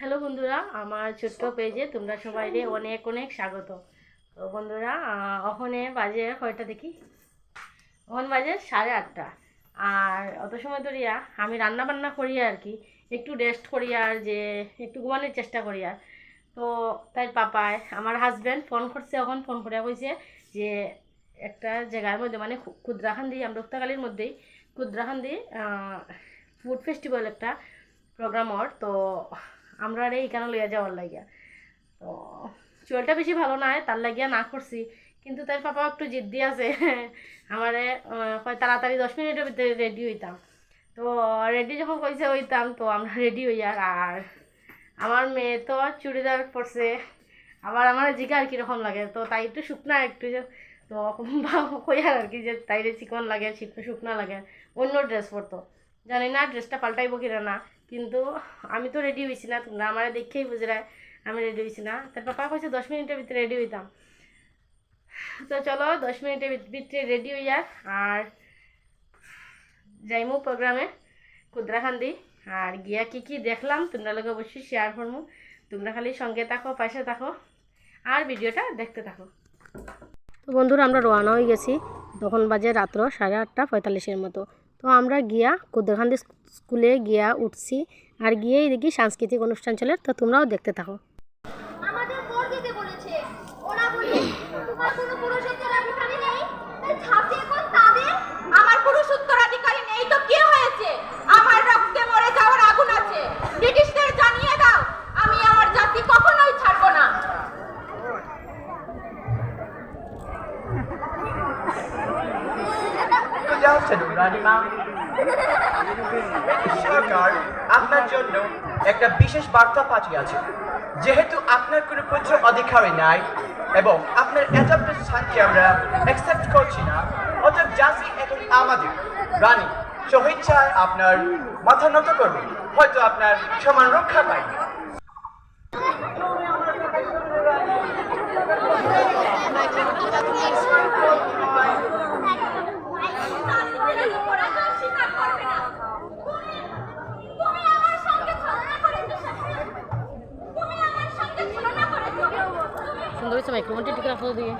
Hello বন্ধুরা, আমার ছোট্ট পেজে তোমরা সবাই অনেক অনেক স্বাগত। তো বন্ধুরা ওখানে বাজে কয়টা দেখি? ওখানে বাজে সাড়ে আটটা। আর অত সময় ধরিয়া আমি রান্না বান্না করি আর কি, একটু রেস্ট করি আর যে একটু ঘুমানোর চেষ্টা করি আর। তো তাই পাপায় আমার হাজব্যান্ড ফোন করছে এখন ফোন করে কইছে যে একটা জায়গার মধ্যে মানে ক্ষুদ্রাখান্দি আমরা উক্তাকালির মধ্যেই ক্ষুদ্রাখান্দি ফুড ফেস্টিভ্যাল একটা প্রোগ্রামর তো আমরা আর এইখানে লইয়া যাওয়ার লাগিয়া? তো চুলটা বেশি ভালো নাই তার লাগিয়া না করছি। কিন্তু তার পাপা একটু জিদ্দি আছে। আমারে আহ, কয় তাড়াতাড়ি দশ মিনিটের ভিতরে রেডি হইতাম। তো রেডি যখন কইছে হইতাম তো আমরা রেডি হইয়ার আর আমার মেয়ে তো চুড়িদার পরছে। আবার আমার জিগার কীরকম লাগে? তো তাই একটু শুকনা একটু তো কইয়ার আর কি যে তাইরে চিকন লাগে শুকনা লাগে। অন্য ড্রেস পরতো। জানি না ড্রেসটা পাল্টাইব কিনা না। কিন্তু আমি তো রেডি হয়েছি না, তোমরা আমার দেখেই বুঝরায় আমি রেডি হয়েছি না। তার পাপা কইছে, দশ মিনিটের ভিতরে রেডি হইতাম। তো চলো, দশ মিনিটের ভিতরে রেডি হইয়া, আর যাইমু প্রোগ্রামে কুদ্রাখান্দি আর গিয়া কি কি দেখলাম, তোমরা লোক অবশ্যই শেয়ার করব তোমরা খালি সঙ্গে থাকো, পাশে থাকো, আর ভিডিওটা দেখতে থাকো। তো বন্ধুরা, আমরা রওনা হয়ে গেছি। তখন বাজে রাত্র সাড়ে আটটা পঁয়তাল্লিশের মতো। তো আমরা গিয়া কুদ্রখান্দি স্কুলে গিয়া উঠছি আর গিয়েই দেখি সাংস্কৃতিক অনুষ্ঠান চলে, তো তোমরাও দেখতে থাকো আমাদের ভোট দিতে বলেছে ওরা বলে তোমার কোনো পুরুষ উত্তরাধিকারী নেই তাই ঝাঁপিয়ে পড় তাদের আমার পুরুষ উত্তরাধিকারী নেই তো কি হয়েছে আমার রক্তে মরে যাওয়ার আগুন আছে ব্রিটিশদের জানিয়ে দাও আমি আমার জাতি কখনোই ছাড়বো না Good afternoon, রানীমা সরকার, আপনার জন্য একটা বিশেষ বার্তা পাঠিয়েছে যেহেতু আপনার কোনো পুত্র অধিকারী নাই এবং আপনার অ্যাডাপ্টেড স্থানকে আমরা অ্যাকসেপ্ট করছি না, অতএব জাসি এখন আমাদের রানী স্বেচ্ছায় আপনার মাথা নত করবে হয়তো আপনার সমান রক্ষা পাইবে হয়েছে মাইক্রোফোনটি ঠিক রাখো দিয়ে?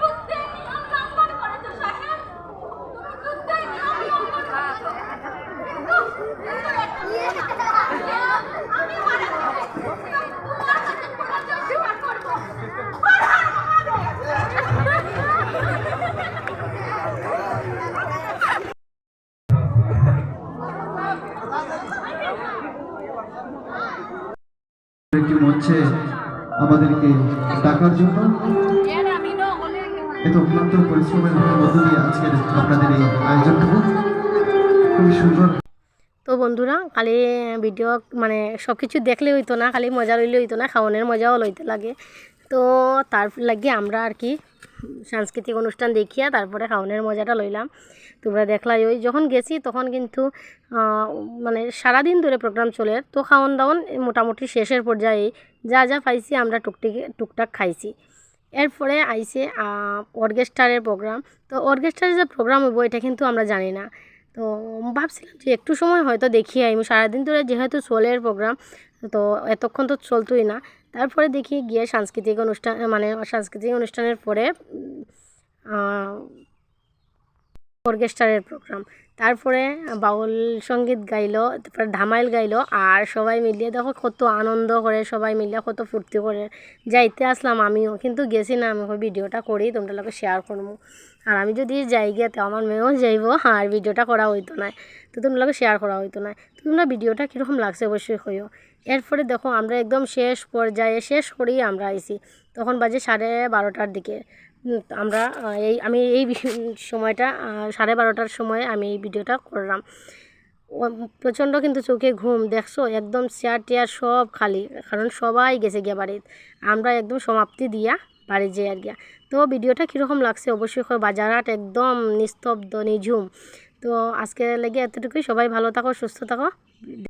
একটি মঞ্চে আমাদেরকে ডাকার জন্য। এত অক্লান্ত পরিশ্রমের মধ্য দিয়ে আজকের আপনাদের এই আয়োজনটুকু খুবই সুন্দর। তো বন্ধুরা, খালি ভিডিও মানে সব কিছু দেখলে হইতো না, খালি মজা লইলে হইতো না, খাওয়ানোর মজাও লইতে লাগে। তো তার লাগে আমরা আর কি সাংস্কৃতিক অনুষ্ঠান দেখিয়া তারপরে খাওয়ানোর মজাটা লইলাম। তোমরা দেখলাই ওই যখন গেছি তখন কিন্তু মানে সারাদিন ধরে প্রোগ্রাম চলে। তো খাওয়ান দাওয়ান মোটামুটি শেষের পর্যায়ে যা যা পাইছি আমরা টুকটিকে, টুকটাক খাইছি। এরপরে আইসে অর্কেস্ট্রারের প্রোগ্রাম তো অর্কেস্ট্রারের যে প্রোগ্রাম হইব, এটা কিন্তু আমরা জানি না। তো ভাবছিলাম যে একটু সময় হয়তো দেখি আমি সারাদিন ধরে যেহেতু সোলের প্রোগ্রাম তো এতক্ষণ তো চলতোই না। তারপরে দেখি গিয়ে সাংস্কৃতিক অনুষ্ঠান মানে সাংস্কৃতিক অনুষ্ঠানের পরে অর্কেস্ট্রারের প্রোগ্রাম তারপরে বাউল সংগীত গাইলো, তারপরে ধামাইল গাইলো, আর সবাই মিলিয়ে দেখো কত আনন্দ করে, সবাই মিলিয়ে কত ফুর্তি করে। যাইতে আসলাম আমিও, কিন্তু গেছি না, আমি ভিডিওটা করি তোমরা লোকে শেয়ার করব। আর আমি যদি যাই গিয়ে তো আমার মেয়েও যাইব, আর ভিডিওটা করা হইতো না, তো তোমরা লোকে শেয়ার করা হইতো না, তো তোমরা ভিডিওটা কীরকম লাগছে অবশ্যই হইও এরপরে দেখো আমরা একদম শেষ পর্যায়ে, শেষ করেই আমরা আইছি, তখন বাজে সাড়ে বারোটার দিকে। আমরা এই, আমি এই সময়টা সাড়ে বারোটার সময় আমি এই ভিডিওটা করলাম। প্রচণ্ড কিন্তু চোখে ঘুম, দেখছ? একদম চেয়ার টেয়ার সব খালি, কারণ সবাই গেছে গিয়া বাড়ির আমরা একদম সমাপ্তি দিয়া বাড়ি যাই আর গিয়া। তো ভিডিওটা কীরকম লাগছে? অবশ্যই বাজারহাট একদম নিস্তব্ধ, নিঝুম। তো আজকে লেগে এতটুকুই। সবাই ভালো থাকো, সুস্থ থাকো।